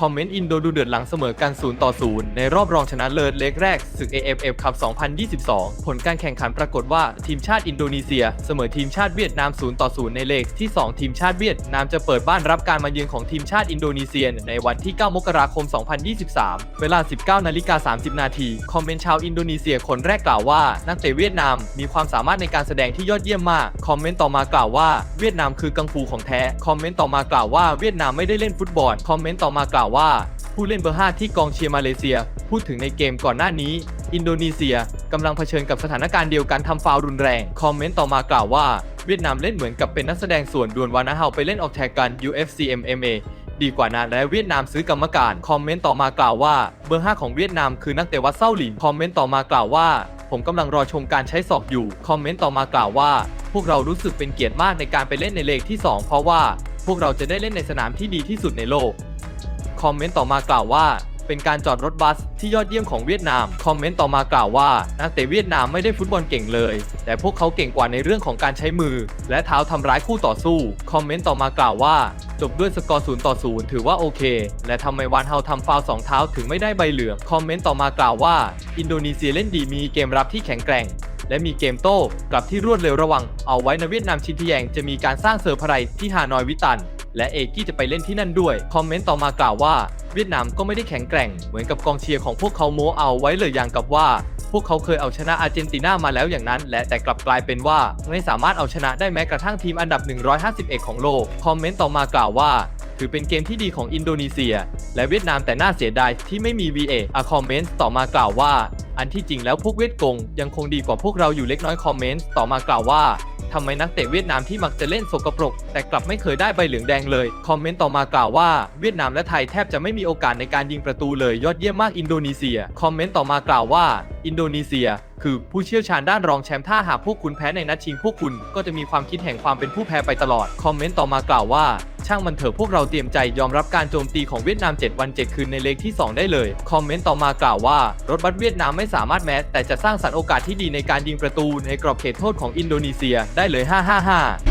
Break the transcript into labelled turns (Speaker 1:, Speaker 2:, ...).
Speaker 1: คอมเมนต์อินโดดูเดือดหลังเสมอกัน0ต่อ0ในรอบรองชนะเลิศเล็กแรกศึก AFF คัพ2022 ผลการแข่งขันปรากฏว่าทีมชาติอินโดนีเซีย เสมอทีมชาติเวียดนาม0ต่อ0ในเลขที่ 2 ทีมชาติเวียดนามจะเปิดบ้านรับการมาเยือนของทีมชาติอินโดนีเซีย ในวันที่ 9 มกราคม 2023 เวลา 19นาฬิกา30 นาทีคอมเมนต์ชาวอินโดนีเซียคนแรกกล่าวว่านักเตะเวียดนามมีความสามารถในการแสดงที่ยอดเยี่ยมมากคอมเมนต์ต่อมากล่าวว่าเวียดนามคือกังฟูของแท้คอมเมนต์ต่อมากล่าวว่าเวียดนามไม่ได้เล่นฟุตบอลคอมเมนต์ต่อมากล่าวว่า ผู้เล่นเบอร์ 5 ที่กองเชียร์มาเลเซีย พูดถึงในเกมก่อนหน้านี้ อินโดนีเซียกำลังเผชิญกับสถานการณ์เดียวกันทำฟาวรุนแรง คอมเมนต์ต่อมากล่าวว่า เวียดนามเล่นเหมือนกับเป็นนักแสดงส่วนดวลวานาเฮาไปเล่นออกแทกกัน UFC MMA ดีกว่านั้นและเวียดนามซื้อกรรมการ คอมเมนต์ต่อมากล่าวว่า เบอร์ 5 ของเวียดนามคือนักเตะวัดเซาหลินคอมเมนต์ต่อมากล่าวว่า ผมกำลังรอชมการใช้ศอกอยู่ คอมเมนต์ต่อมากล่าวว่า พวกเรารู้สึกเป็นเกียรติมากในการไปเล่นในเลขที่ 2 เพราะว่า พวกเราจะได้เล่นในสนามที่ดีที่สุดในโลก คอมเมนต์ต่อมากล่าวว่า เป็นการจอดรถบัสที่ยอดเยี่ยมของเวียดนาม คอมเมนต์ต่อมากล่าวว่า นักเตะเวียดนามไม่ได้ฟุตบอลเก่งเลย แต่พวกเขาเก่งกว่าในเรื่องของการใช้มือ และเท้าทำร้ายคู่ต่อสู้ คอมเมนต์ต่อมากล่าวว่า จบด้วยสกอร์0ต่อ0ถือว่าโอเค และทำไมวานเฮาทำฟาวสองเท้าถึงไม่ได้ใบเหลือง คอมเมนต์ต่อมากล่าวว่า อินโดนีเซียเล่นดีมีเกมรับที่แข็งแกร่งและมีเกมโต้กลับที่รวดเร็วระวัง เอาไว้ในเวียดนามชินทแยงจะมีการสร้างเซอร์ไพรส์ที่ฮานอยวิตัน และเอกกี้จะไปเล่นที่นั่นด้วย คอมเมนต์ต่อมากล่าวว่า เวียดนามก็ไม่ได้แข็งแกร่ง เหมือนกับกองเชียร์ของพวกเขาโม้เอาไว้เลยอย่างกับว่า พวกเขาเคยเอาชนะอาร์เจนตินามาแล้วอย่างนั้น และแต่กลับกลายเป็นว่าไม่สามารถเอาชนะได้แม้กระทั่งทีมอันดับ 151 ของโลก คอมเมนต์ต่อมากล่าวว่าถือเป็นเกมที่ดีของอินโดนีเซีย และเวียดนามแต่น่าเสียดายที่ไม่มี VA อะคอมเมนต์ต่อมากล่าวว่า อันที่จริงแล้วพวกเวียดกงยังคงดีกว่าพวกเราอยู่เล็กน้อยคอมเมนต์ต่อมากล่าวว่า ทำไมนักเตะเวียดนามที่มักจะเล่นสกปรก แต่กลับไม่เคยได้ใบเหลืองแดงเลย คอมเมนต์ต่อมากล่าวว่าเวียดนามและไทยแทบจะไม่มีโอกาสในการยิงประตูเลยยอดเยี่ยมมากอินโดนีเซีย คอมเมนต์ต่อมากล่าวว่า อินโดนีเซีย คือผู้เชี่ยวชาญด้านรองแชมป์ถ้าหากพวกคุณแพ้ในนัดชิงพวกคุณ ก็จะมีความคิดแห่งความเป็นผู้แพ้ไปตลอด คอมเมนต์ต่อมากล่าวว่า ช่างมันเถอะพวกเราเตรียมใจยอมรับการโจมตีของเวียดนาม 7 วัน 7 คืนในเลกที่ 2 ได้เลย คอมเมนต์ต่อมากล่าวว่า รถบัสเวียดนามไม่สามารถแม้ แต่จะสร้างสรรค์โอกาสที่ดีในการยิงประตูในกรอบเขตโทษของอินโดนีเซียได้เลย 555